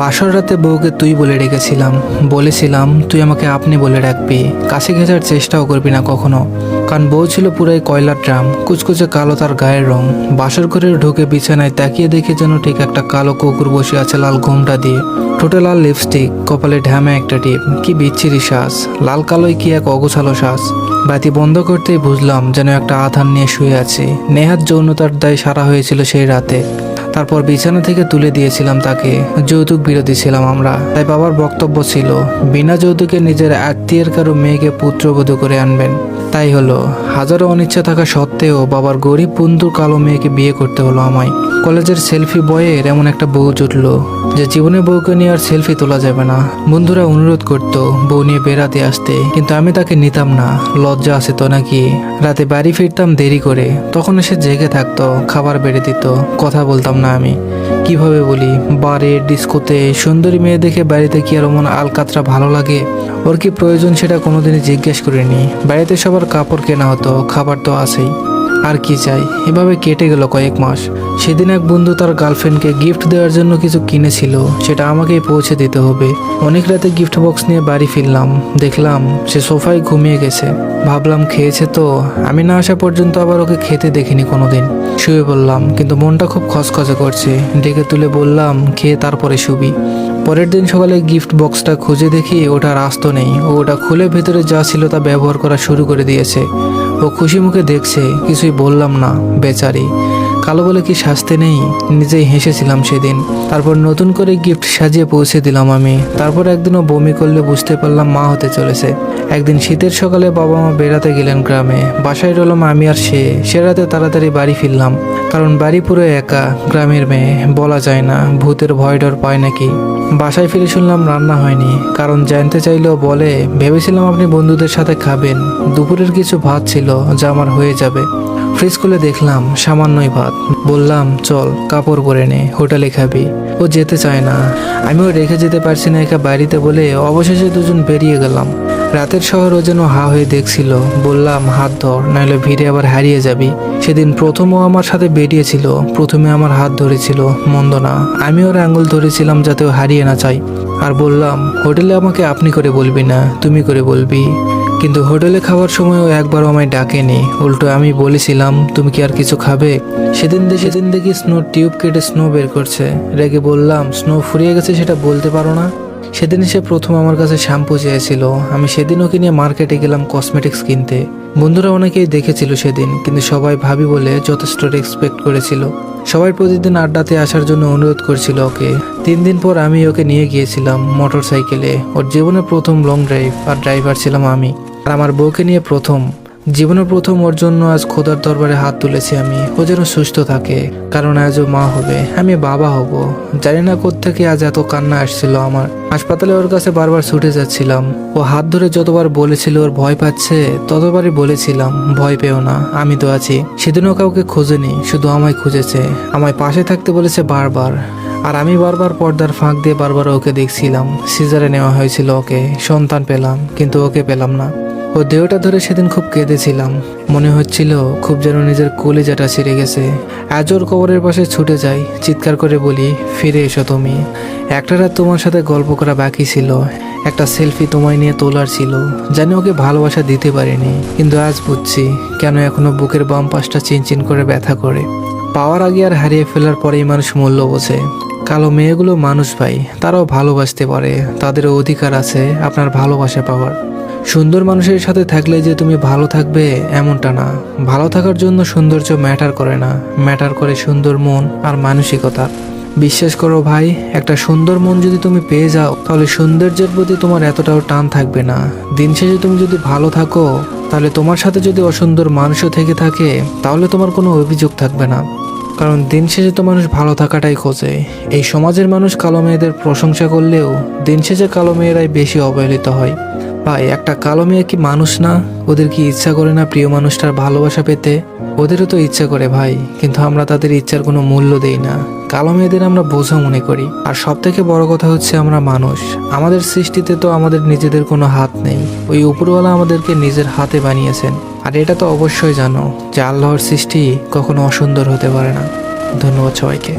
বাসর রাতে বউকে তুই বলে রেখেছিলাম বলেছিলাম, তুই আমাকে আপনি বলে রাখবি। কাছে ঘেঁচার চেষ্টাও করবি না কখনো। কারণ বউ ছিল পুরাই কয়লার ড্রাম কুচকুচে কালো তার গায়ের রং। বাসর ঘরে ঢুকে বিছানায় তাকিয়ে দেখে যেন ঠিক একটা কালো কুকুর বসে আছে লাল ঘোমটা দিয়ে। ঠোঁটে লাল লিপস্টিক কপালে ঢ্যামে একটা টিপ। কি বিচ্ছিরি শ্বাস লাল কালোই কি এক অগোছালো শ্বাস বাতি বন্ধ করতেই বুঝলাম যেন একটা আধান নিয়ে শুয়ে আছে। নেহাত যৌনতার দায় সারা হয়েছিল সেই রাতে। তারপর বিছানা থেকে তুলে দিয়েছিলাম তাকে। যৌতুক বিরোধী ছিলাম আমরা। তাই বাবার বক্তব্য ছিল, বিনা যৌতুকে নিজের আত্মীয়ের কারও মেয়েকে পুত্রবধূ করে আনবেন। তাই হলো, হাজারো অনিচ্ছা থাকা সত্ত্বেও বাবার গরিব বন্ধুর কালো মেয়েকে বিয়ে করতে হলো আমায়। কলেজের সেলফি বয়ের এমন একটা বউ জুটল, যে জীবনে বউকে নিয়ে আর সেলফি তোলা যাবে না। বন্ধুরা অনুরোধ করত বউ নিয়ে বেড়াতে আসতে, কিন্তু আমি তাকে নিতাম না। লজ্জা আছে তো নাকি? রাতে বাড়ি ফিরতাম দেরি করে, তখন এসে জেগে থাকতো, খাবার বেড়ে দিত, কথা বলতাম না আমি। কীভাবে বলি? বারে, ডিস্কোতে, সুন্দরী মেয়ে দেখে বাড়িতে কি আর মন আলকাতরা ভালো লাগে? ওর কি প্রয়োজন সেটা কোনোদিনই জিজ্ঞেস করিনি। বাড়িতে সবার কাপড় কেনা হতো, খাবার তো আছেই। আর কি চাই? এভাবে কেটে গেল কয়েক মাস। সেদিন এক বন্ধু তার গার্লফ্রেন্ডকে গিফট দেওয়ার জন্য কিছু কিনেছিল। সেটা আমাকেই পৌঁছে দিতে হবে। অনেক রাতে গিফট বক্স নিয়ে বাড়ি ফিরলাম। দেখলাম সে সোফায় ঘুমিয়ে গেছে। ভাবলাম, খেয়েছে তো? আমি না আসা পর্যন্ত আবার ওকে খেতে দেখিনি কোনোদিন। শুয়ে বললাম কিন্তু মনটা খুব খসখসে করছে। ডেকে তুলে বললাম, খেয়ে তারপরে শুবি। পরের দিন সকালে গিফট বক্সটা খুঁজে দেখি ওটা রাস্ত নেই। ও ওটা খুলে ভেতরে যা ছিল তা ব্যবহার করা শুরু করে দিয়েছে। ও খুশি মুখে দেখছে কিছুই বললাম না বেচারি। কালো বলে কি শাস্তি নেই? নিজেই হেসেছিলাম সেদিন। তারপর নতুন করে গিফট সাজিয়ে পৌঁছে দিলাম আমি। তারপর একদিনও বমি করলে বুঝতে পারলাম মা হতে চলেছে। একদিন শীতের সকালে বাবা মা বেড়াতে গেলেন গ্রামে। বাসায় রলাম আমি আর সে। সে রাতে তাড়াতাড়ি বাড়ি ফিরলাম। কারণ বাড়ি পুরো একা, গ্রামের মেয়ে। বলা যায় না, ভূতের ভয় ডর পায় নাকি। বাসায় ফিরে শুনলাম রান্না হয়নি। কারণ জানতে চাইলেও বলে, ভেবেছিলাম আপনি বন্ধুদের সাথে খাবেন। দুপুরের কিছু ভাত ছিল, যা আমার হয়ে যাবে। ফ্রিজ খুলে দেখলাম সামান্যই ভাত। বললাম, চল, কাপড় পরে নে, হোটেলে খাবি। ও যেতে চায় না। আমিও রেখে যেতে পারছি না একা বাড়িতে বলে অবশেষে দুজন বেরিয়ে গেলাম। রাতের শহর ও যেন হা হয়ে দেখছিল। বললাম, হাত ধর, নাহলে ভিড়ে আবার হারিয়ে যাবি। সেদিন প্রথমও আমার সাথে বেরিয়েছিল। প্রথমে আমার হাত ধরেছিল, মন্দ না। আমি ওর আঙুল ধরেছিলাম যাতে ও হারিয়ে না চাই আর বললাম, হোটেলে আমাকে আপনি করে বলবি না, তুমি করে বলবি। কিন্তু হোটেলে খাওয়ার সময় ও একবারও আমায় ডাকেনি। উল্টো আমি বলেছিলাম, তুমি কি আর কিছু খাবে? সেদিন সেদিন দেখি স্নো, টিউব কেটে স্নো বের করছে। রেগে বললাম, স্নো ফুরিয়ে গেছে সেটা বলতে পারো না? সেদিন সে প্রথম আমার কাছে শ্যাম্পু চেয়েছিল। আমি সেদিন ওকে নিয়ে মার্কেটে গেলাম কসমেটিক্স কিনতে। বন্ধুরা অনেকেই দেখেছিল সেদিন, কিন্তু সবাই ভাবি বলে যথেষ্ট রেসপেক্ট করেছিল। সবাই প্রতিদিন আড্ডাতে আসার জন্য অনুরোধ করছিল ওকে। তিন দিন পর আমি ওকে নিয়ে গিয়েছিলাম মোটর সাইকেলে ওর জীবনের প্রথম লং ড্রাইভ আর ড্রাইভার ছিলাম আমি। আর আমার বউকে নিয়ে প্রথম। জীবনের প্রথম ওর জন্য আজ খোদার দরবারে হাত তুলেছি আমি। ও যেন সুস্থ থাকে, কারণ আজ ও মা হবে, আমি বাবা হব। জানি না কোত্থেকে আজ এত কান্না আসছিল আমার। হাসপাতালে ওর কাছে বারবার ছুটে যাচ্ছিলাম। ও হাত ধরে যতবার বলেছিল ওর ভয় পাচ্ছে, ততবারই বলেছিলাম, ভয় পেও না, আমি তো আছি। সেদিনও কাউকে খোঁজেনি, শুধু আমায় খুঁজেছে। আমায় পাশে থাকতে বলেছে বারবার। আর আমি বারবার পর্দার ফাঁক দিয়ে বারবার ওকে দেখছিলাম। সিজারে নেওয়া হয়েছিল ওকে, সন্তান পেলাম, কিন্তু ওকে পেলাম না। ও দেহটা ধরে সেদিন খুব কেঁদেছিলাম। মনে হচ্ছিল খুব যেন নিজের কলিজাটা ছিঁড়ে গেছে। আজ ওর কবরের পাশে ছুটে যাই, চিৎকার করে বলি, ফিরে এসো তুমি। একটা রাত তোমার সাথে গল্প করা বাকি ছিল। একটা সেলফি তোমায় নিয়ে তোলার ছিল। জানি ওকে ভালোবাসা দিতে পারিনি, কিন্তু আজ বুঝছি কেন এখনও বুকের বাম পাশটা চিনচিন করে ব্যথা করে। পাওয়ার আগে আর হারিয়ে ফেলার পরেই মানুষ মূল্য বোঝে। কালো মেয়েগুলো মানুষ ভাই, তারাও ভালোবাসতে পারে। তাদেরও অধিকার আছে আপনার ভালোবাসা পাওয়ার। সুন্দর মানুষের সাথে থাকলে যে তুমি ভালো থাকবে এমনটা না। ভালো থাকার জন্য সৌন্দর্য ম্যাটার করে না। ম্যাটার করে সুন্দর মন আর মানসিকতা। বিশ্বাস করো ভাই, একটা সুন্দর মন যদি তুমি পেয়ে যাও, তাহলে সৌন্দর্যের প্রতি তোমার এতটাও টান থাকবে না। দিন শেষে তুমি যদি ভালো থাকো, তাহলে তোমার সাথে যদি অসুন্দর মানুষও থেকে থাকে, তাহলে তোমার কোনো অভিযোগ থাকবে না। কারণ দিন শেষে তো মানুষ ভালো থাকাটাই খোঁজে। এই সমাজের মানুষ কালো মেয়েদের প্রশংসা করলেও দিন শেষে কালো মেয়েরাই বেশি অবহেলিত হয়। ভাই, একটা কালো মেয়ে কি মানুষ না? ওদের কি ইচ্ছা করে না প্রিয় মানুষটার ভালোবাসা পেতে? ওদেরও তো ইচ্ছা করে ভাই, কিন্তু আমরা তাদের ইচ্ছার কোনো মূল্য দেই না। কালো মেয়েদের আমরা বোঝা মনে করি। আর সব থেকে বড় কথা হচ্ছে আমরা মানুষ। আমাদের সৃষ্টিতে তো আমাদের নিজেদের কোনো হাত নেই। ওই উপরওয়ালা আমাদেরকে নিজের হাতে বানিয়েছেন। আর এটা তো অবশ্যই জানো যে আল্লাহর সৃষ্টি কখনো অসুন্দর হতে পারে না। ধন্যবাদ সবাইকে।